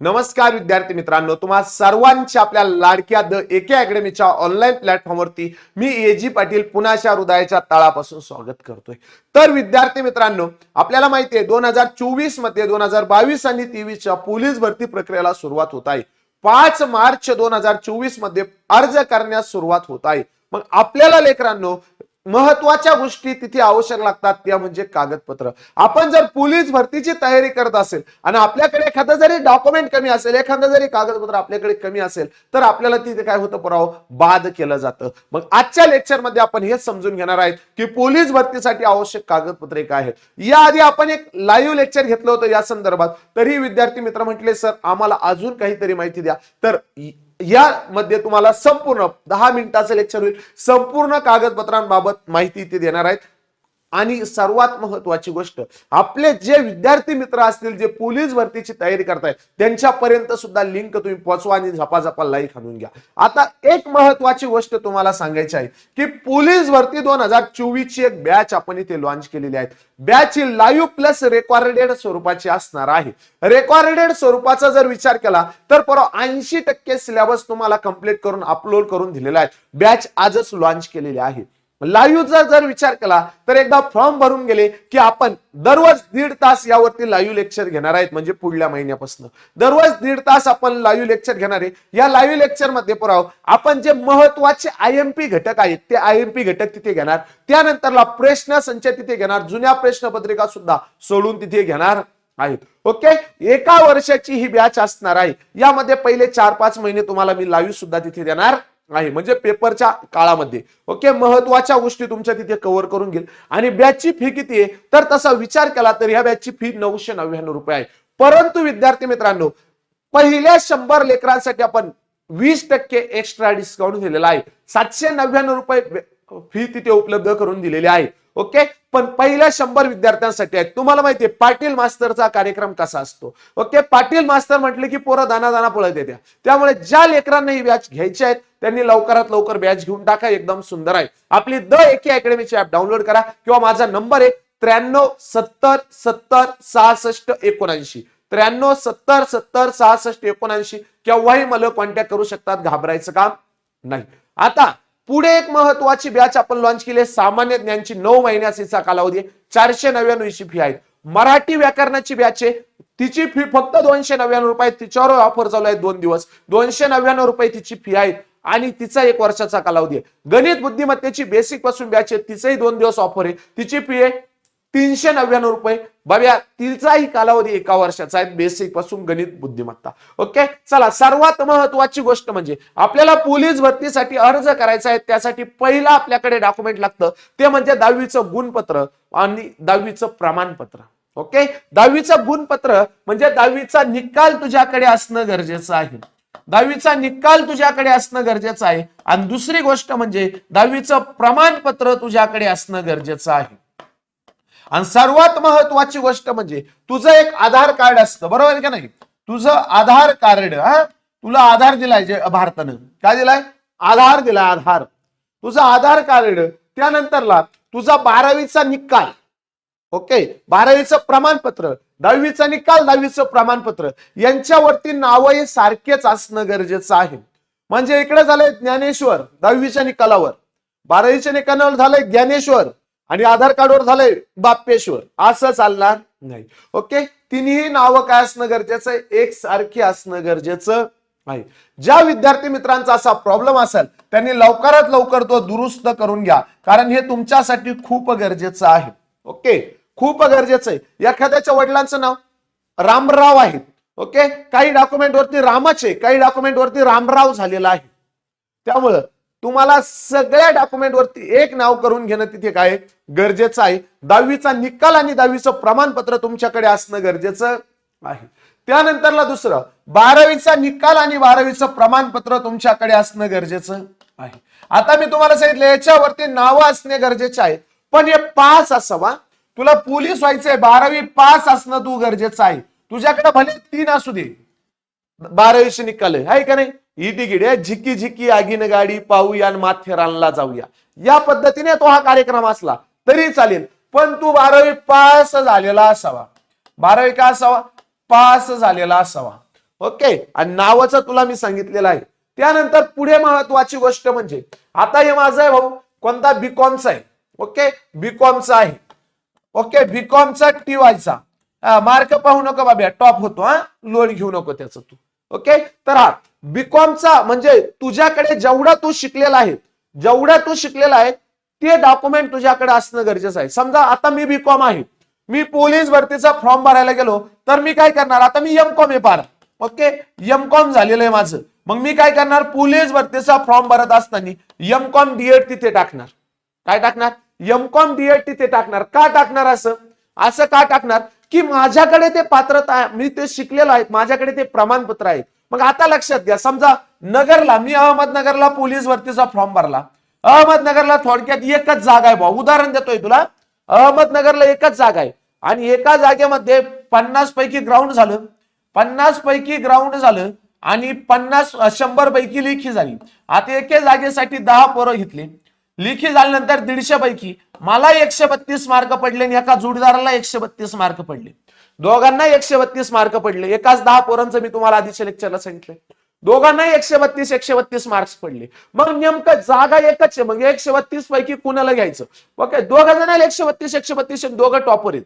नमस्कार विद्यार्थी मित्रांनो तुम्हा सर्वांच्या आपल्या लाडक्या द एके अकॅडमीच्या ऑनलाईन प्लॅटफॉर्मवरती मी एजी पाटील पुण्याच्या हृदयाच्या तळापासून स्वागत करतोय. तर विद्यार्थी मित्रांनो आपल्याला माहिती आहे दोन हजार चोवीसमध्ये दोन हजार बावीस आणि तेवीसच्या पोलीस भरती प्रक्रियेला सुरुवात होत आहे. पाच मार्च दोन हजार चोवीसमध्ये अर्ज करण्यास सुरुवात होत आहे. मग आपल्याला लेकरांनो महत्त्वाच्या गोष्टी तिथे आवश्यक लागतात त्या म्हणजे कागदपत्र. आपण जर पोलीस भरतीची तयारी करत असेल आणि आपल्याकडे एखादं जरी डॉक्युमेंट कमी असेल एखादं जरी कागदपत्र आपल्याकडे कमी असेल तर आपल्याला तिथे काय होतं पुराव? बाद केलं जातं. मग आजच्या लेक्चरमध्ये आपण हे समजून घेणार आहेत की पोलीस भरतीसाठी आवश्यक कागदपत्रे काय आहेत. याआधी आपण एक लाईव्ह लेक्चर घेतलं होतं या संदर्भात. तरी विद्यार्थी मित्र म्हटले सर आम्हाला अजून काहीतरी माहिती द्या. तर यामध्ये तुम्हाला संपूर्ण दहा मिनिटाचं लेक्चर होईल. संपूर्ण कागदपत्रांबाबत माहिती ते देणार आहेत. आणि सर्वात महत्वाची गोष्ट आपले जे विद्यार्थी मित्र असतील जे पोलीस भरतीची तयारी करतायत त्यांच्यापर्यंत सुद्धा लिंक तुम्ही पोहोचवा आणि झपाझपा लाईक आणून घ्या. आता एक महत्वाची गोष्ट तुम्हाला सांगायची आहे की पोलीस भरती दोन हजार चोवीस ची एक बॅच आपण इथे लॉन्च केलेली आहे. बॅच ही लाईव्ह प्लस रेकॉर्डेड स्वरूपाची असणार आहे. रेकॉर्डेड स्वरूपाचा जर विचार केला तर परवा ऐंशी टक्के सिलेबस तुम्हाला कंप्लीट करून अपलोड करून दिलेला आहे. बॅच आजच लॉन्च केलेली आहे. लाईव्हचा जर विचार केला तर एकदा फॉर्म भरून गेले की आपण दररोज दीड तास यावरती लाईव्ह लेक्चर घेणार आहेत म्हणजे पुढल्या महिन्यापासून. दररोज दीड तास आपण लाईव्ह लेक्चर घेणार आहे. या लाईव्ह लेक्चरमध्ये पुराव आपण जे महत्त्वाचे आय एम पी घटक आहेत ते आय एम पी घटक तिथे घेणार. त्यानंतरला प्रश्न संच तिथे घेणार जुन्या प्रश्नपत्रिका सुद्धा सोडून तिथे घेणार आहेत. ओके एका वर्षाची ही बॅच असणार आहे. यामध्ये पहिले चार पाच महिने तुम्हाला मी लाईव्ह सुद्धा तिथे देणार. आहे. म्हणजे पेपरच्या काळामध्ये. ओके? महत्त्वाच्या गोष्टी तुमच्या तिथे कव्हर करून घेईल. आणि बॅचची फी किती आहे? तर तसा विचार केला तर ह्या बॅचची फी नऊशे नव्याण्णव रुपये आहे. परंतु विद्यार्थी मित्रांनो पहिल्या शंभर लेकरांसाठी आपण वीस टक्के एक्स्ट्रा डिस्काउंट दिलेला आहे. सातशे नव्याण्णव रुपये फी तिथे उपलब्ध करून दिलेली आहे. ओके पण पहिल्या शंभर विद्यार्थ्यांसाठी आहे. तुम्हाला माहितीये पाटील मास्तरचा कार्यक्रम कसा असतो? ओके पाटील मास्तर म्हटले की पोरं दाना दाना पळत येत्या. त्यामुळे ज्या लेकरांना ही बॅच घ्यायची आहेत त्यांनी लवकरात लवकर बॅच घेऊन टाका. एकदम सुंदर आहे. आपली द एके अकॅडमीची ऍप डाउनलोड करा. किंवा माझा नंबर आहे त्र्याण्णव सत्तर सत्तर सहासष्ट एकोणऐंशी. त्र्याण्णव सत्तर सत्तर सहासष्ट एकोणऐंशी. केव्हाही मला कॉन्टॅक्ट करू शकतात घाबरायचं काम नाही. आता पुढे एक महत्वाची बॅच आपण लॉन्च केली आहे. सामान्य ज्ञानची नऊ महिन्याचा कालावधी आहे. चारशे नव्याण्णव ची फी आहे. मराठी व्याकरणाची बॅच आहे. तिची फी फक्त दोनशे नव्याण्णव रुपये तिच्यावर ऑफर चालू आहे दोन दिवस. दोनशे नव्याण्णव रुपये तिची फी आहे. आणि तिचा एक वर्षाचा कालावधी आहे. गणित बुद्धिमत्तेची बेसिकपासून बॅच आहे. तिचंही दोन दिवस ऑफर आहे. तिची फी आहे तीनशे नव्याण्णव रुपये. बघ्या तिचाही कालावधी एका वर्षाचा आहे. बेसिकपासून गणित बुद्धिमत्ता. ओके चला सर्वात महत्वाची गोष्ट म्हणजे आपल्याला पोलीस भरतीसाठी अर्ज करायचा आहे. त्यासाठी पहिला आपल्याकडे डॉक्युमेंट लागतं. ते म्हणजे दहावीचं गुणपत्र आणि दहावीचं प्रमाणपत्र. ओके दहावीचं गुणपत्र म्हणजे दहावीचा निकाल तुझ्याकडे असणं गरजेचं आहे. दहावीचा निकाल तुझ्याकडे असणं गरजेचं आहे. आणि दुसरी गोष्ट म्हणजे दहावीचं प्रमाणपत्र तुझ्याकडे असणं गरजेचं आहे. आणि सर्वात महत्वाची गोष्ट म्हणजे तुझं एक आधार कार्ड असतं बरोबर आहे का नाही? तुझं आधार कार्ड हा? तुला आधार दिलाय जे भारतानं. काय दिलाय? आधार दिलाय आधार. तुझं आधार कार्ड त्यानंतरला तुझा बारावीचा निकाल. ओके? बारावीचं प्रमाणपत्र दहावीचा निकाल दहावीचं प्रमाणपत्र यांच्यावरती नावही सारखेच असणं गरजेचं आहे. म्हणजे इकडे झालंय ज्ञानेश्वर दहावीच्या निकालावर. बारावीच्या निकालावर झालंय ज्ञानेश्वर. आणि आधार कार्डवर झालंय बाप्पेश्वर. असं चालणार नाही. ओके? तिन्ही नावं काय असणं गरजेचं आहे? एक सारखी असणं गरजेचं आहे ज्या विद्यार्थी मित्रांचा असा प्रॉब्लेम असेल त्यांनी लवकरात लवकर तो दुरुस्त करून घ्या. कारण हे तुमच्यासाठी खूप गरजेचं आहे. ओके? खूप गरजेचं आहे. एखाद्याच्या वडिलांचं नाव रामराव आहे. ओके? काही डॉक्युमेंट वरती रामाचे काही डॉक्युमेंट वरती रामराव झालेला आहे. त्यामुळं तुम्हाला सगळ्या डॉक्युमेंट वरती एक नाव करून घेणं तिथे काय गरजेचं आहे. दहावीचा निकाल आणि दहावीचं प्रमाणपत्र तुमच्याकडे असणं गरजेचं आहे. त्यानंतरला दुसरं बारावीचा निकाल आणि बारावीचं प्रमाणपत्र तुमच्याकडे असणं गरजेचं आहे. आता मी तुम्हाला सांगितलं याच्यावरती नावं असणे गरजेचे आहे. पण हे पास असावा. तुला पोलीस व्हायचंय बारावी पास असणं तू गरजेचं आहे. तुझ्याकडे भले तीन असू दे. बारावीचे निकाल आहे का नाही? ही आहे झिकी झिकी आगीन गाडी पाहूया माथेरानला जाऊया. या पद्धतीने तो हा कार्यक्रम असला तरी चालेल. पण तू बारावी पास झालेला असावा. बारावी का असावा? पास झालेला असावा. ओके? आणि नावाचं तुला मी सांगितलेलं आहे. त्यानंतर पुढे महत्वाची गोष्ट म्हणजे आता हे माझं आहे भाऊ. कोणता बीकॉमचा आहे. ओके? बीकॉमचा आहे. ओके? बीकॉमचा टी वायचा मार्क पाहू नको बाबा टॉप होतो हा. लोड घेऊ नको त्याचं तू. ओके? तर हा बीकॉमचा म्हणजे तुझ्याकडे जेवढा तू शिकलेला आहे जेवढा तू शिकलेला आहे ते डॉक्युमेंट तुझ्याकडे असणं गरजेचं आहे. समजा आता मी बीकॉम आहे. मी पोलीस भरतीचा फॉर्म भरायला गेलो तर मी काय करणार? आता मी एम कॉम आहे पार. ओके? एम कॉम झालेलं आहे माझं. मग मी काय करणार? पोलीस भरतीचा फॉर्म भरत असताना एम कॉम डीएड तिथे टाकणार. काय टाकणार? एम कॉम डीएड तिथे टाकणार. का टाकणार असं? असं का टाकणार? की माझ्याकडे ते पात्रता मी ते शिकलेलो आहे. माझ्याकडे ते प्रमाणपत्र आहे. मग आता लक्षात घ्या. समजा नगरला मी अहमदनगरला पोलीस भरतीचा फॉर्म भरला. अहमदनगरला थोडक्यात एकच जागा आहे भाऊ. उदाहरण देतोय तुला. अहमदनगरला एकच जागा आहे. आणि एका जागेमध्ये पन्नास पैकी ग्राउंड झालं. पन्नास पैकी ग्राउंड झालं. आणि पन्नास शंभर पैकी लेखी झाली. आता एके जागेसाठी दहा पोरं घेतली. लेखी झाल्यानंतर दीडशे पैकी मला एकशे बत्तीस मार्क पडले आणि एका जोडीदाराला एकशे बत्तीस मार्क पडले. दोघांना एकशे बत्तीस मार्क पडले. एकाच दहा पोरांचं मी तुम्हाला आधीच्या लेक्चरला सांगितलं दोघांना एकशे बत्तीस एकशे बत्तीस मार्क्स पडले. मग नेमकं जागा एकच आहे. मग एकशे बत्तीस पैकी कुणाला घ्यायचं? ओके दोघं जणांना एकशे बत्तीस एकशे बत्तीस दोघं टॉपर आहेत.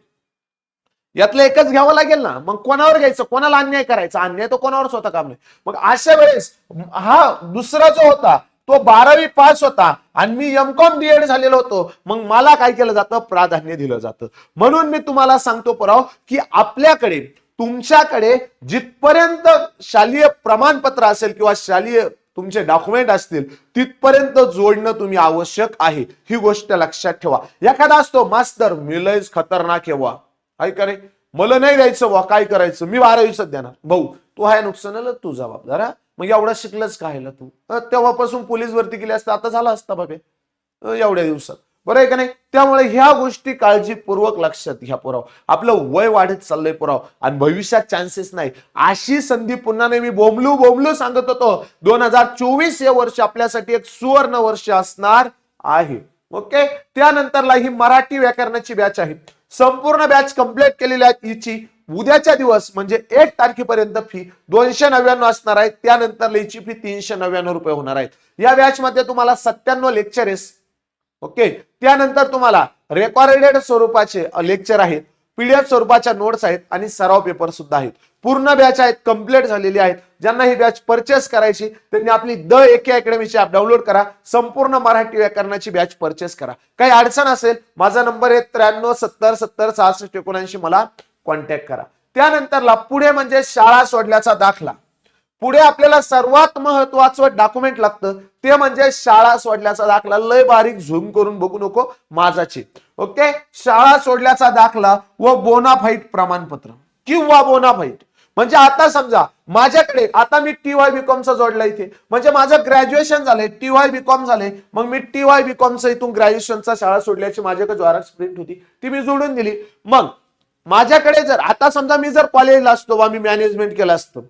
यातलं एकच घ्यावं लागेल ना? मग कोणावर घ्यायचं? कोणाला अन्याय करायचा? अन्याय तो कोणावर होता काम नाही. मग अशा वेळेस हा दुसरा जो होता तो बारावी पास होता आणि मी एम कॉम एड झालेलो होतो. मग मला काय केलं जातं? प्राधान्य दिलं जातं. म्हणून मी तुम्हाला सांगतो पराव की आपल्याकडे तुमच्याकडे जिथपर्यंत शालेय प्रमाणपत्र असेल किंवा शालेय तुमचे डॉक्युमेंट असतील तिथपर्यंत जोडणं तुम्ही आवश्यक आहे. ही गोष्ट लक्षात ठेवा. एखादा असतो मास्तर मी लयच खतरनाक आहे वा काय करे मला नाही द्यायचं वा काय करायचं? मी बारावीच देणार भाऊ तू आहे नुकसानाला तू जबाबदार मग एवढा शिकलंच काय तू? तेव्हापासून पोलीस भरती केली असता आता झाला असता बाबे. एवढ्या दिवसात. बरं आहे का नाही? त्यामुळे ह्या गोष्टी काळजीपूर्वक लक्षात घ्या पुराव आपलं वय वाढत चाललंय पुराव आणि भविष्यात चान्सेस नाही. अशी संधी पुन्हा नाही मी बोंबलू बोंबलू सांगत होतो. दोन हजार चोवीस हे वर्ष आपल्यासाठी एक सुवर्ण वर्ष असणार आहे. ओके? त्यानंतरला ही मराठी व्याकरणाची बॅच आहे. संपूर्ण बॅच कंप्लीट केलेली आहे हिची. उद्याच्या दिवस म्हणजे एक तारखेपर्यंत फी दोनशे नव्याण्णव असणार आहे. त्यानंतर लेची फी तीनशे नव्याण्णव रुपये होणार आहेत. या बॅच मध्ये तुम्हाला सत्त्याण्णव लेक्चरेस ओके त्यानंतर तुम्हाला रेकॉर्डेड स्वरूपाचे लेक्चर आहेत पीडीएफ स्वरूपाच्या नोट्स आहेत आणि सराव पेपर सुद्धा आहेत. पूर्ण बॅच आहेत कंप्लीट झालेली आहेत. ज्यांना ही बॅच परचेस करायची त्यांनी आपली द एके अकॅडमीची ऍप डाउनलोड करा. संपूर्ण मराठी व्याकरणाची बॅच परचेस करा. काही अडचण असेल माझा नंबर आहे त्र्याण्णव सत्तर सत्तर सहासष्ट एकोणऐंशी. मला कॉन्टॅक्ट करा. त्यानंतरला पुढे म्हणजे शाळा सोडल्याचा दाखला. पुढे आपल्याला सर्वात महत्वाचं डॉक्युमेंट लागतं ते म्हणजे शाळा सोडल्याचा दाखला. लय बारीक झूम करून बघू नको माझाची. ओके शाळा सोडल्याचा दाखला व बोनाफाईट प्रमाणपत्र किंवा बोनाफाईट म्हणजे आता समजा माझ्याकडे आता मी टी वाय बीकॉमचं जोडला इथे. म्हणजे माझं ग्रॅज्युएशन झालंय टी वाय बीकॉम झालंय. मग मी टी वाय बीकॉमचं इथून ग्रॅज्युएशनचा शाळा सोडल्याची माझ्याकडे ज्वाराक्स प्रिंट होती. ती मी जोडून दिली. मग माझ्याकडे जर आता समजा मी जर कॉलेजला असतो वा मी मॅनेजमेंट केलं असतं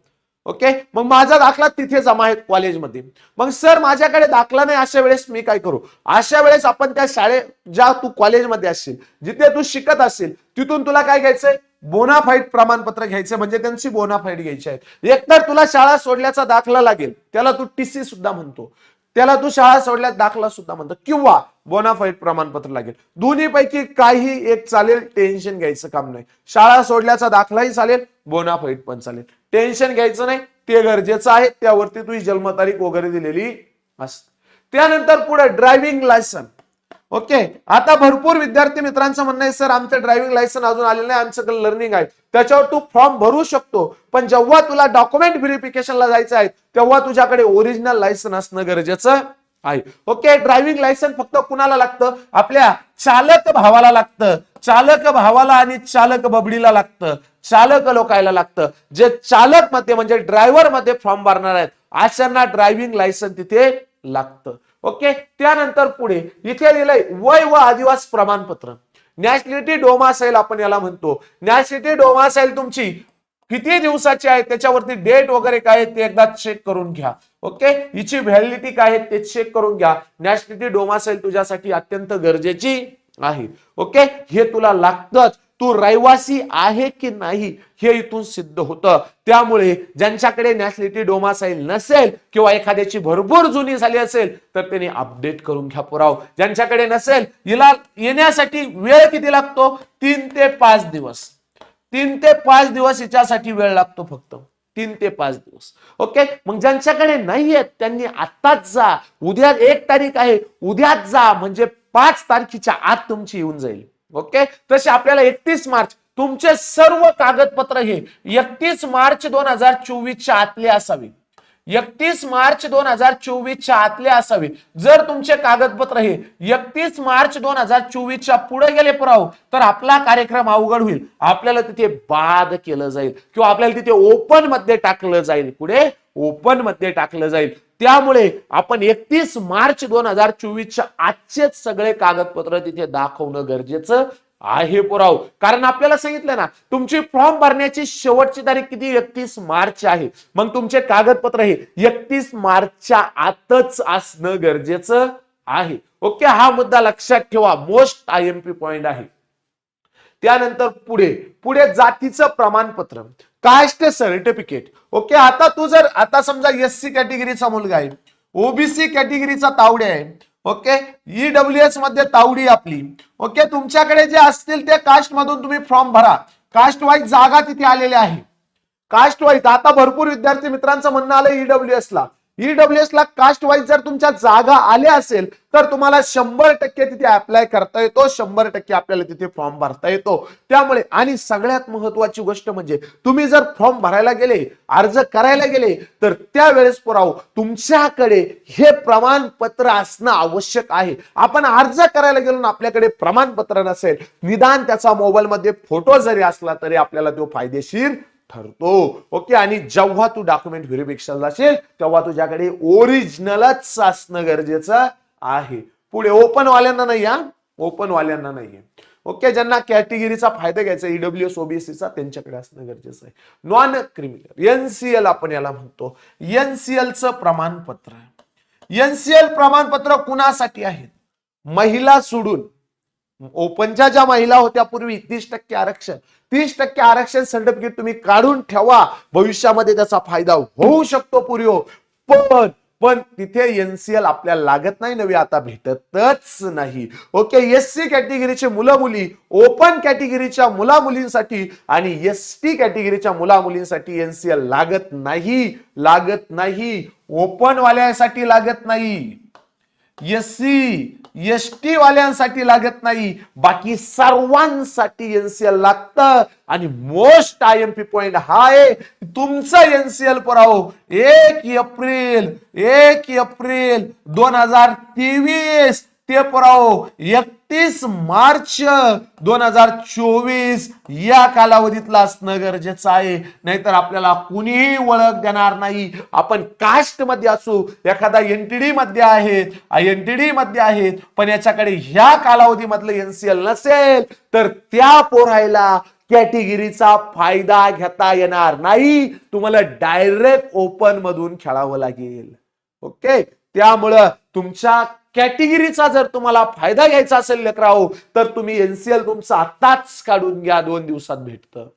ओके मग माझा दाखला तिथे जमा आहे कॉलेजमध्ये मग सर माझ्याकडे दाखला नाही अशा वेळेस मी काय करू? अशा वेळेस आपण त्या शाळे ज्या तू कॉलेजमध्ये असशील जिथे तू शिकत असेल तिथून तुला काय घ्यायचंय? बोनाफाईट प्रमाणपत्र घ्यायचं म्हणजे त्यांची बोनाफाईट घ्यायची आहे. एकतर तुला शाळा सोडल्याचा दाखला लागेल त्याला तू टीसी सुद्धा म्हणतो. त्याला तू शाळा सोडल्यास दाखला सुद्धा म्हणतो. किंवा बोनाफाईट प्रमाणपत्र लागेल. दोन्ही पैकी काही एक चालेल टेन्शन घ्यायचं काम नाही. शाळा सोडल्याचा दाखलाही चालेल बोनाफाईट पण चालेल. टेन्शन घ्यायचं नाही ते गरजेचं आहे. त्यावरती तुझी जन्मतारीख वगैरे दिलेली असते. त्यानंतर पुढे ड्रायव्हिंग लायसन. ओके आता भरपूर विद्यार्थी मित्रांचं म्हणणं आहे सर आमचं ड्रायव्हिंग लायसन अजून आलेलं नाही आमचं लर्निंग आहे. त्याच्यावर तू फॉर्म भरू शकतो पण जेव्हा तुला डॉक्युमेंट व्हेरिफिकेशनला जायचं आहे तेव्हा तुझ्याकडे ओरिजिनल लायसन असणं गरजेचं आहे. ओके ड्रायव्हिंग लायसन फक्त कुणाला लागतं? आपल्या चालक भावाला लागतं. चालक भावाला आणि चालक बबडीला लागतं. चालक लोकायला लागतं. जे चालकमध्ये म्हणजे ड्रायव्हरमध्ये फॉर्म भरणार आहेत अशांना ड्रायव्हिंग लायसन तिथे लागतं. ओके? त्यानंतर पुढे इथे लिहिलंय वय व आदिवास प्रमाणपत्र. नॅशनॅलिटी डोमासाईल आपण याला म्हणतो. नॅशनॅलिटी डोमासाईल तुमची किती दिवसाची आहे? त्याच्यावरती डेट वगैरे काय आहे ते एकदा चेक करून घ्या. ओके? हिची व्हॅलिडिटी काय आहे ते चेक करून घ्या. नॅशनॅलिटी डोमासाईल तुझ्यासाठी अत्यंत गरजेची आहे. ओके? हे तुला लागतंच. तो रहिवासी आहे की नाही हे इथून सिद्ध होतं. त्यामुळे ज्यांच्याकडे नॅशनॅलिटी डोमासाईल नसेल किंवा एखाद्याची भरपूर जुनी झाली असेल तर त्यांनी अपडेट करून घ्या पुराव. ज्यांच्याकडे नसेल हिला येण्यासाठी वेळ किती लागतो? तीन ते पाच दिवस. तीन ते पाच दिवस हिच्यासाठी वेळ लागतो फक्त. तीन ते पाच दिवस. ओके? मग ज्यांच्याकडे नाही आहेत त्यांनी आत्ताच जा. उद्या एक तारीख आहे. उद्याच जा. म्हणजे पाच तारखेच्या आत तुमची येऊन जाईल. ओके? तसे आपल्याला एकतीस मार्च तुमचे सर्व कागदपत्र हे एकतीस मार्च दोन हजार चोवीसच्या आतले असावी एकतीस मार्च दोन हजार चोवीसच्या आतले असावे. जर तुमचे कागदपत्र हे एकतीस मार्च दोन हजार चोवीसच्या पुढे गेले पुराव तर आपला कार्यक्रम अवघड होईल. आपल्याला तिथे बाद केलं जाईल. किंवा आपल्याला तिथे ओपनमध्ये टाकलं जाईल. पुढे ओपनमध्ये टाकलं जाईल. त्यामुळे आपण एकतीस मार्च दोन हजार चोवीसच्या आजचेच सगळे कागदपत्र तिथे दाखवणं गरजेचं. आहे पुराव. कारण आपल्याला सांगितलं ना तुमची फॉर्म भरण्याची शेवटची तारीख किती? एकतीस मार्च आहे. मग तुमचे कागदपत्र हे एकतीस मार्चच्या आतच असणं गरजेचं आहे. ओके हा मुद्दा लक्षात ठेवा. Most I M P point आहे. त्यानंतर पुढे पुढे जातीचं प्रमाणपत्र. कास्ट सर्टिफिकेट ओके आता तू जर आता समजा एस सी कॅटेगरीचा मुलगा आहे. ओबीसी कॅटेगरीचा तावडे आहे. ओके ईडब्ल्यू एसमध्ये तावडी आपली. ओके तुमच्याकडे जे असतील ते कास्ट मधून तुम्ही फॉर्म भरा. कास्ट वाईज जागा तिथे आलेल्या आहे. कास्ट वाईज आता भरपूर विद्यार्थी मित्रांचं म्हणणं आलं ईडब्ल्यूएस ला. ईडब्ल्यू ला कास्ट वाईज जर तुमच्या जागा आल्या असेल तर तुम्हाला शंभर टक्के तिथे अप्लाय करता येतो. शंभर टक्के आपल्याला तिथे फॉर्म भरता येतो. त्यामुळे आणि सगळ्यात महत्वाची गोष्ट म्हणजे तुम्ही जर फॉर्म भरायला गेले अर्ज करायला गेले तर त्यावेळेस पुराव तुमच्याकडे हे प्रमाणपत्र असणं आवश्यक आहे. आपण अर्ज करायला गेलो ना आपल्याकडे प्रमाणपत्र नसेल निदान त्याचा मोबाईलमध्ये फोटो जरी असला तरी आपल्याला तो फायदेशीर ठरतो. ओके आणि जेव्हा तू डॉक्युमेंट व्हेरिफिकेशनला असेल तेव्हा तुझ्याकडे ओरिजिनलच असणं गरजेचं आहे. पुढे ओपन वाल्यांना नाही हा? ओपन वाल्यांना नाहीये. ओके ज्यांना कॅटेगरीचा फायदा घ्यायचा ईडब्ल्यू एस ओबीसीचा त्यांच्याकडे असणं गरजेचं आहे. नॉन क्रिमिनल एनसीएल आपण याला म्हणतो. एनसीएलचं प्रमाणपत्र. एनसीएल प्रमाणपत्र कुणासाठी आहे? महिला सोडून. ओपनच्या ज्या महिला होत्या पूर्वी तीस टक्के आरक्षण. तीस टक्के आरक्षण सर्टिफिकेट तुम्ही काढून ठेवा. भविष्यामध्ये त्याचा फायदा होऊ शकतो पुरी हो. पण पण तिथे एनसीएल आपल्याला लागत नाही नवी आता भेटतच नाही. ओके एस सी कॅटेगरीचे मुलं मुली ओपन कॅटेगरीच्या मुला मुलींसाठी आणि एस टी कॅटेगरीच्या मुला मुलींसाठी एनसीएल लागत नाही. लागत नाही. ओपन वाल्यासाठी लागत नाही. एस सी एस टी वाल्यांसाठी लागत नाही. बाकी सर्वांसाठी एनसीएल लागतं. आणि most I M P point हा आहे. तुमचं एनसीएल पुराव. एक एप्रिल एक एप्रिल दोन हजार तेवीस. ते पुराव. एकतीस मार्च दोन हजार चोवीस या कालावधीतला असणं गरजेचं आहे. नाहीतर आपल्याला कुणीही ओळख देणार नाही. आपण कास्टमध्ये असू एखादा एनटीडी मध्ये आहेत एनटीडी मध्ये आहेत पण याच्याकडे ह्या कालावधीमधलं एनसीएल नसेल तर त्या पोरायला कॅटेगरीचा फायदा घेता येणार नाही. तुम्हाला डायरेक्ट ओपन मधून खेळावं लागेल. ओके? त्यामुळं तुमच्या कॅटेगरीचा जर तुम्हाला फायदा घ्यायचा असेल लेकराओ तर तुम्ही एनसीएल तुमचं आताच काढून घ्या दोन दिवसात भेटतं.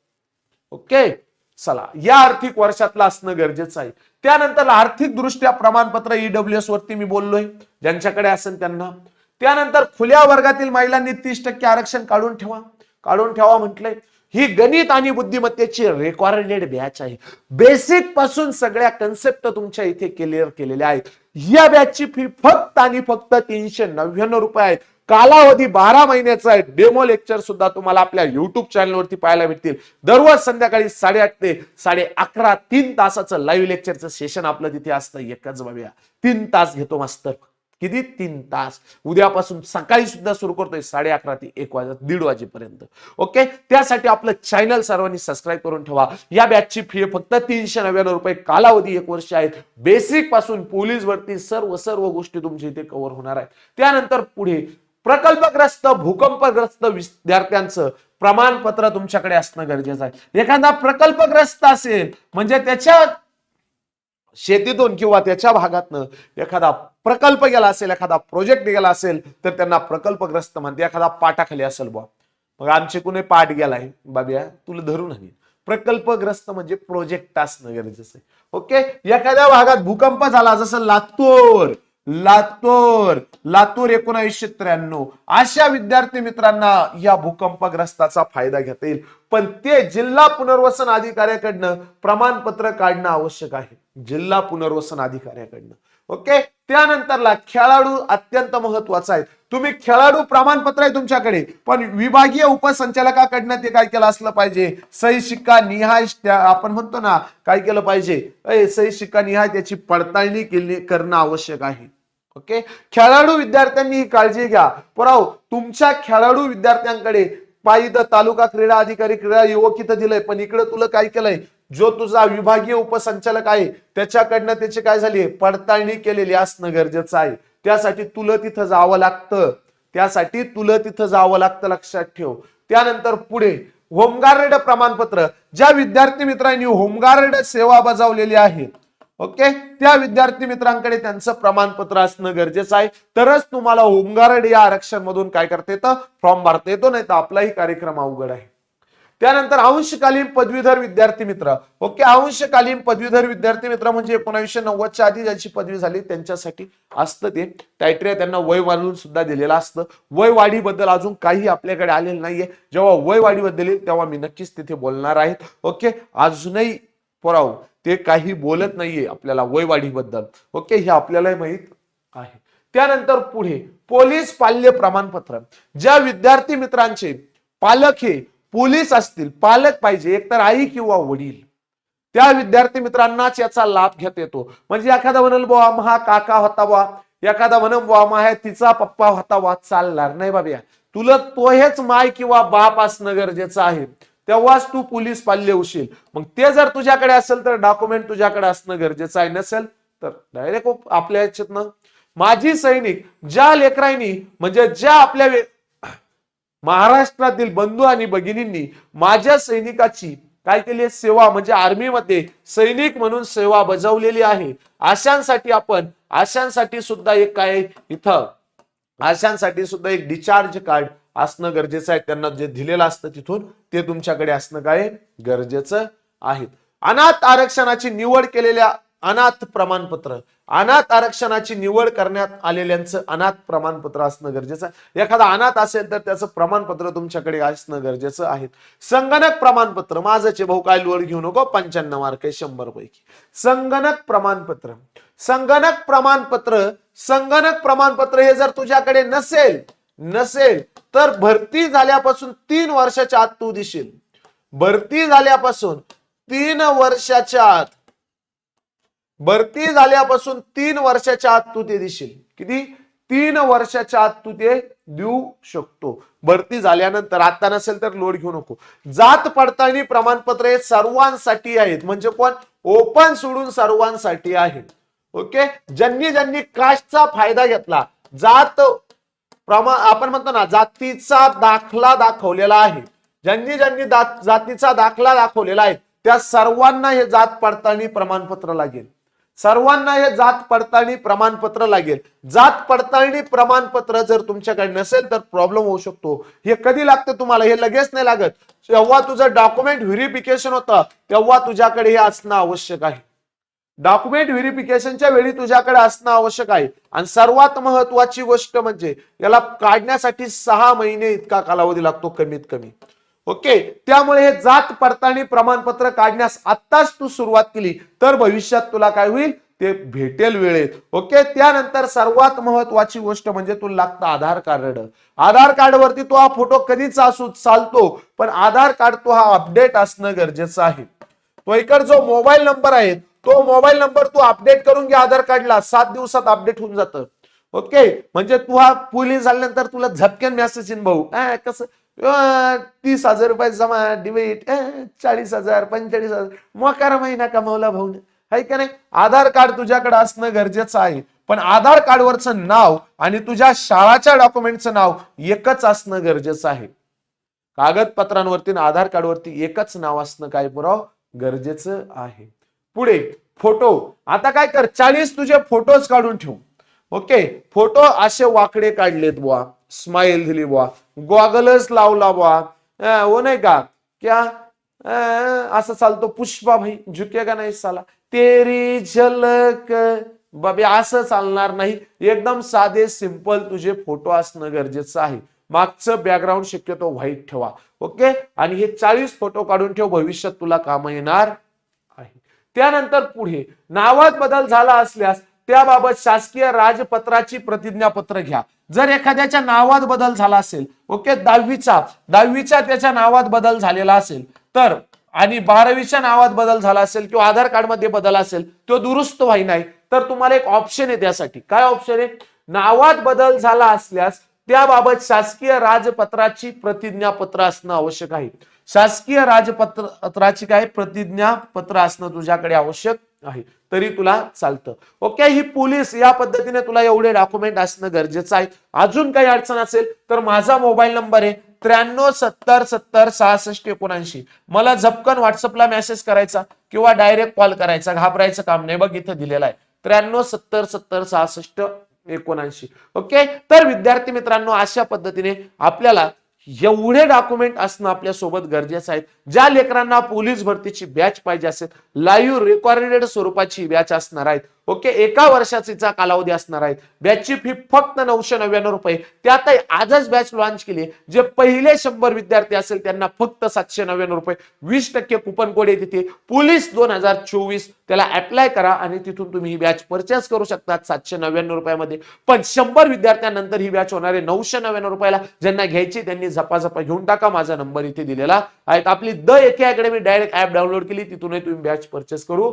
ओके? चला या आर्थिक वर्षातलं असणं गरजेचं आहे. त्यानंतर आर्थिक दृष्ट्या प्रमाणपत्र ईडब्ल्यू एस वरती मी बोललोय ज्यांच्याकडे असेल त्यांना. त्यानंतर खुल्या वर्गातील महिलांनी तीस टक्के आरक्षण काढून ठेवा. काढून ठेवा म्हटलंय. ही गणित आणि बुद्धिमत्तेची रेकॉर्डेड बॅच आहे. बेसिकपासून सगळ्या कन्सेप्ट तुमच्या इथे क्लिअर केलेल्या आहेत. या बॅचची फी फक्त आणि फक्त तीनशे नव्याण्णव रुपये आहे कालावधी बारा महिन्याचा आहे. डेमो लेक्चर सुद्धा तुम्हाला आपल्या युट्यूब चॅनलवरती पाहायला भेटतील. दररोज संध्याकाळी साडेआठ ते साडे अकरा तीन तासाचं लाईव्ह लेक्चरचं सेशन आपलं तिथे असतं. एकच बघूया तीन तास घेतो मस्त किती? तीन तास. उद्यापासून सकाळी सुद्धा सुरू करतोय साडे अकरा ते एक वाजे दीड वाजेपर्यंत. ओके? त्यासाठी आपलं चॅनल सर्वांनी सबस्क्राईब करून ठेवा. या बॅचची फी फक्त तीनशे नव्याण्णव रुपये कालावधी एक वर्ष आहेत. बेसिकपासून पोलीस भरती सर्व सर्व गोष्टी तुमच्या इथे कव्हर होणार आहेत. त्यानंतर पुढे प्रकल्पग्रस्त भूकंपग्रस्त विद्यार्थ्यांचं प्रमाणपत्र तुमच्याकडे असणं गरजेचं आहे. एखादा प्रकल्पग्रस्त असेल म्हणजे त्याच्या शेतीतून किंवा त्याच्या भागातनं एखादा प्रकल्प गेला असेल एखादा प्रोजेक्ट गेला असेल तर त्यांना प्रकल्पग्रस्त म्हणते. एखादा पाटाखाली असेल बुवा. मग आमचे कुणी पाठ गेलाय? बाब्या तुला धरून हवी. प्रकल्पग्रस्त म्हणजे प्रोजेक्ट असणं गरजेचं आहे. ओके एखाद्या भागात भूकंप झाला जसं लातूर. लातूर लातूर एकोणीसशे त्र्याण्णव. अशा विद्यार्थी मित्रांना या भूकंपग्रस्ताचा फायदा घेता येईल. पण ते जिल्हा पुनर्वसन अधिकाऱ्याकडनं प्रमाणपत्र काढणं आवश्यक आहे. जिल्हा पुनर्वसन अधिकाऱ्याकडनं. ओके? त्यानंतरला खेळाडू अत्यंत महत्त्वाचा आहे. तुम्ही खेळाडू प्रमाणपत्र आहे तुमच्याकडे पण विभागीय उपसंचालकाकडनं ते काय केलं असलं पाहिजे? सही शिक्का निहाय त्या- आपण म्हणतो ना काय केलं पाहिजे? सही शिक्का निहाय त्याची पडताळणी केली करणं आवश्यक आहे. ओके? खेळाडू विद्यार्थ्यांनी ही काळजी घ्या. पुराव तुमच्या खेळाडू विद्यार्थ्यांकडे पायी तर तालुका क्रीडा अधिकारी क्रीडा युवक इथं दिलंय पण इकडे तुला काय केलंय? जो तुझा विभागीय उपसंचालक आहे त्याच्याकडनं त्याची काय झाली पडताळणी केलेली असणं गरजेचं आहे. त्यासाठी तुला तिथं जावं लागतं. त्यासाठी तुला तिथं जावं लागतं लक्षात ठेव. त्यानंतर पुढे होमगार्ड प्रमाणपत्र. ज्या विद्यार्थी मित्रांनी होमगार्ड सेवा बजावलेली आहे ओके? त्या विद्यार्थी मित्रांकडे त्यांचं प्रमाणपत्र असणं गरजेचं आहे. तरच तुम्हाला होमगार्ड या आरक्षण मधून काय करता येतं? फॉर्म भरता येतो नाही तर आपलाही कार्यक्रम अवघड आहे. त्यानंतर अंशकालीन पदवीधर विद्यार्थी मित्र. ओके? अंशकालीन पदवीधर विद्यार्थी मित्र म्हणजे एकोणीसशे नव्वदच्या आधी ज्यांची पदवी झाली त्यांच्यासाठी असतं ते. टायट्रिया त्यांना वय वाढून सुद्धा दिलेलं असतं. वय वाढीबद्दल अजून काही आपल्याकडे आलेलं नाहीये. जेव्हा वय वाढीबद्दल येईल तेव्हा मी नक्कीच तिथे बोलणार आहेत ओके? अजूनही पोराव ते काही बोलत नाहीये आपल्याला वयवाढीबद्दल. ओके? हे आपल्यालाही माहीत आहे. त्यानंतर पुढे पोलीस पाल्य प्रमाणपत्र. ज्या विद्यार्थी मित्रांचे पालक हे पोलीस असतील पालक पाहिजे एकतर आई किंवा वडील त्या विद्यार्थी मित्रांनाच याचा लाभ घेता येतो. म्हणजे एखादा म्हणल बुवा महा काका होता बा एखादा म्हणल बुवा माय तिचा पप्पा होता वा चालणार नाही बाबा. तुला तो हेच माय किंवा बाप असणं गरजेचं आहे. तेव्हाच तू पोलीस पाल्य होशील. मग ते जर तुझ्याकडे असेल तर डॉक्युमेंट तुझ्याकडे असणं गरजेचं आहे. नसेल तर डायरेक्ट आपल्या याच्यातनं. माजी सैनिक ज्या लेकरांनी म्हणजे ज्या आपल्या महाराष्ट्रातील बंधू आणि भगिनींनी माझ्या सैनिकाची काय केली आहे? सेवा म्हणजे आर्मीमध्ये सैनिक म्हणून सेवा बजावलेली आहे. आशांसाठी आपण आशांसाठी सुद्धा एक काय इथं. आशांसाठी सुद्धा एक डिस्चार्ज कार्ड असणं गरजेचं आहे. त्यांना जे दिलेलं असतं तिथून ते तुमच्याकडे असणं काय? गरजेचं आहे अनाथ आरक्षणाची निवड केलेल्या अनाथ प्रमाणपत्र अनाथ आरक्षणाची निवड करण्यात आलेल्यांचं अनाथ प्रमाणपत्र असणं गरजेचं आहे. एखादा अनाथ असेल तर त्याचं प्रमाणपत्र तुमच्याकडे असणं गरजेचं आहे. संगणक प्रमाणपत्र माझचे भाऊ काय लोड घेऊ नको पंच्याण्णव मार्क आहे शंभर पैकी संगणक प्रमाणपत्र संगणक प्रमाणपत्र संगणक प्रमाणपत्र हे जर तुझ्याकडे नसेल नसेल तर भरती झाल्यापासून तीन वर्षाच्या आत तू दिशील. भरती झाल्यापासून तीन वर्षाच्या आत. भरती झाल्यापासून तीन वर्षाच्या आत तू ते दिशील. किती? तीन वर्षाच्या आत तू ते देऊ शकतो. भरती झाल्यानंतर आता नसेल तर लोड घेऊ नको. जात पडताळणी प्रमाणपत्र हे सर्वांसाठी आहेत. म्हणजे कोण? ओपन सोडून सर्वांसाठी आहेत. ओके? ज्यांनी ज्यांनी कास्टचा फायदा घेतला जात प्रमा आपण म्हणतो ना जातीचा दाखला दाखवलेला आहे. ज्यांनी ज्यांनी जातीचा दाखला दाखवलेला आहे त्या सर्वांना हे जात पडताळणी प्रमाणपत्र लागेल. सर्वांना हे जात पडताळणी प्रमाणपत्र लागेल. जात पडताळणी प्रमाणपत्र जर तुमच्याकडे नसेल तर प्रॉब्लेम होऊ शकतो. हे कधी लागतं तुम्हाला? हे लगेच नाही लागत. जेव्हा तुझं डॉक्युमेंट व्हेरिफिकेशन होतं तेव्हा तुझ्याकडे हे असणं आवश्यक आहे. डॉक्युमेंट व्हेरिफिकेशनच्या वेळी तुझ्याकडे असणं आवश्यक आहे. आणि सर्वात महत्वाची गोष्ट म्हणजे याला काढण्यासाठी सहा महिने इतका कालावधी लागतो कमीत कमी. ओके? त्यामुळे हे जात पडताळणी प्रमाणपत्र काढण्यास आत्ताच तू सुरुवात केली तर भविष्यात तुला काय होईल? ते भेटेल वेळेत. ओके? त्यानंतर सर्वात महत्वाची गोष्ट म्हणजे तुला लागतं आधार कार्ड. आधार कार्ड वरती तो हा फोटो कधीच असू चालतो पण आधार कार्ड तो हा अपडेट असणं गरजेचं आहे. तो इकड जो मोबाईल नंबर आहे तो मोबाईल नंबर तू अपडेट करून घे आधार कार्डला. सात दिवसात अपडेट होऊन जातं. ओके? म्हणजे तू हा पुलिस झाल्यानंतर तुला झपक्यान मेसेज येईन भाऊ. कसं? तीस हजार रुपये जमा डिबेट चाळीस हजार पंचेचाळीस हजार. मोकार महिना कमावला भाऊ आहे का नाही? आधार कार्ड तुझ्याकडे असणं गरजेचं आहे. पण आधार कार्डवरचं नाव आणि तुझ्या शाळाच्या डॉक्युमेंटचं नाव एकच असणं गरजेचं आहे. कागदपत्रांवरती आधार कार्डवरती एकच नाव असणं काय पुराव? गरजेचं आहे. पुढे फोटो आता काय कर चाळीस तुझे फोटोज काढून ठेव. ओके फोटो असे वाकडे काढलेत बुवा. स्माइल दिली बुवा. गॉगलच लावला बुवा. अं, हो नाही का? क्या? असं चालतो पुष्पा भाई. झुकेगा नाही साला? तेरी झलक. बाबे असं चालणार नाही. एकदम साधे सिंपल तुझे फोटो असणं गरजेचं आहे. मागचं बॅकग्राऊंड शक्यतो व्हाईट ठेवा. ओके आणि हे चाळीस फोटो काढून ठेव. भविष्यात तुला काम येणार त्यानंतर पुढे नावात बदल झाला असल्यास त्याबाबत शासकीय राजपत्राची प्रतिज्ञापत्र घ्या. जर एखाद्याच्या नावात बदल झाला असेल ओके दहावीचा दहावीच्या त्याच्या नावात बदल झालेला असेल तर आणि बारावीच्या नावात बदल झाला असेल किंवा आधार कार्डमध्ये बदल असेल तो दुरुस्त व्हाई नाही तर तुम्हाला एक ऑप्शन आहे त्यासाठी. काय ऑप्शन आहे? नावात बदल झाला असल्यास त्याबाबत शासकीय राजपत्राची प्रतिज्ञापत्र असणं आवश्यक आहे. शासकीय राजपत्राची काय प्रतिज्ञापत्र असणं तुझ्याकडे आवश्यक आहे. तरी तुला चालतं. ओके? ही पोलीस या पद्धतीने तुला एवढे डॉक्युमेंट असणं गरजेचं आहे. अजून काही अडचण असेल तर माझा मोबाईल नंबर आहे त्र्याण्णव सत्तर सत्तर सहासष्ट एकोणऐंशी. मला झपकन व्हॉट्सअपला मेसेज करायचा किंवा डायरेक्ट कॉल करायचा. घाबरायचं काम नाही. बघ इथं दिलेलं आहे. त्र्याण्णव सत्तर सत्तर सहासष्ट एकोणऐंशी. ओके? तर विद्यार्थी मित्रांनो अशा पद्धतीने आपल्याला एवढे डॉक्युमेंट असणं आपल्यासोबत गरजेचं आहे. ज्या लेकरांना पोलीस भरतीची बॅच पाहिजे असेल लाईव्ह रेकॉर्डेड स्वरूपाची बॅच असणार आहेत. ओके एका वर्षाचा कालावधी असणार आहे बॅचची फी फक्त नऊशे नव्याण्णव रुपये. त्यात आजच बॅच लॉन्च केली जे पहिले शंभर विद्यार्थी असेल त्यांना फक्त सातशे नव्याण्णव रुपये. वीस टक्के कुपन कोड येते तिथे. पोलीस दोन हजार चोवीस त्याला अप्लाय करा आणि तिथून तुम्ही ही बॅच परचेस करू शकता सातशे नव्याण्णव रुपयामध्ये. पण शंभर विद्यार्थ्यांनंतर ही बॅच होणार आहे नऊशे नव्याण्णव रुपयाला. ज्यांना घ्यायची त्यांनी झपाझपा घेऊन टाका. माझा नंबर इथे दिलेला आहे. आपली द एके अकॅडमी डायरेक्ट ऍप डाउनलोड केली. तिथूनही तुम्ही बॅच परचेस करू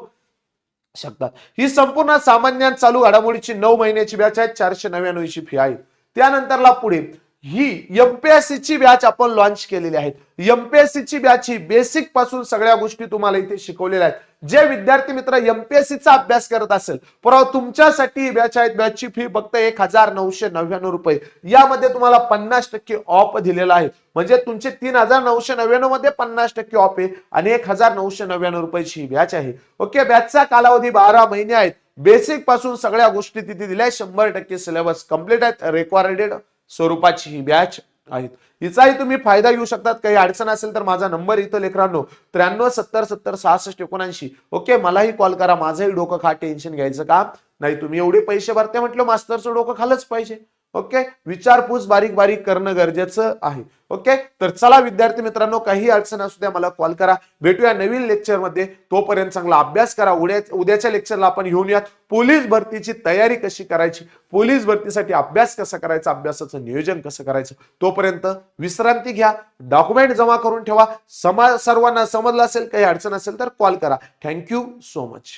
शकतात. ही संपूर्ण सामान्य चालू घडामोडीची नऊ महिन्याची बॅच आहे चारशे नव्याण्णव ची फी आहे. त्यानंतरला पुढे ही एमपीएससी ची बॅच आपण लॉन्च केलेली आहे. एमपीएससी ची बॅच ही बेसिकपासून सगळ्या गोष्टी तुम्हाला इथे शिकवलेल्या आहेत. जे विद्यार्थी मित्र एमपीएससी चा अभ्यास करत असेल परवा तुमच्यासाठी ही बॅच आहेत बॅचची फी फक्त एक हजार नऊशे नव्याण्णव रुपये. यामध्ये तुम्हाला पन्नास टक्के ऑफ दिलेला आहे. म्हणजे तुमचे तीन हजार नऊशे नव्याण्णवमध्ये पन्नास टक्के ऑफ आहे आणि एक हजार नऊशे नव्याण्णव रुपयाची ही बॅच आहे. ओके बॅचचा कालावधी बारा महिने आहेत. बेसिकपासून सगळ्या गोष्टी तिथे दिल्या शंभर टक्के सिलेबस कंप्लीट आहेत. रेकॉर्डेड स्वरूपाची ही बॅच आहेत. हिचाही तुम्ही फायदा घेऊ शकतात. काही अडचण असेल तर माझा नंबर इथं लेकरांनो त्र्याण्णव सत्तर सत्तर सहासष्ट एकोणऐंशी. ओके मलाही कॉल करा. माझंही डोकं खा टेन्शन घ्यायचं काम नाही. तुम्ही एवढे पैसे भरते म्हटलं मास्तरचं डोकं खालच पाहिजे. ओके विचारपूस बारीक बारीक करणं गरजेचं आहे. ओके तर चला विद्यार्थी मित्रांनो काही अडचण असू द्या मला कॉल करा. भेटूया नवीन लेक्चरमध्ये. तोपर्यंत चांगला अभ्यास करा. उद्या उद्याच्या लेक्चरला आपण घेऊन यात. पोलीस भरतीची तयारी कशी करायची? पोलीस भरतीसाठी अभ्यास कसा करायचा? अभ्यासाचं नियोजन कसं करायचं? तोपर्यंत विश्रांती घ्या. डॉक्युमेंट जमा करून ठेवा. समा सर्वांना समजलं असेल काही अडचण असेल तर कॉल करा. Thank you so much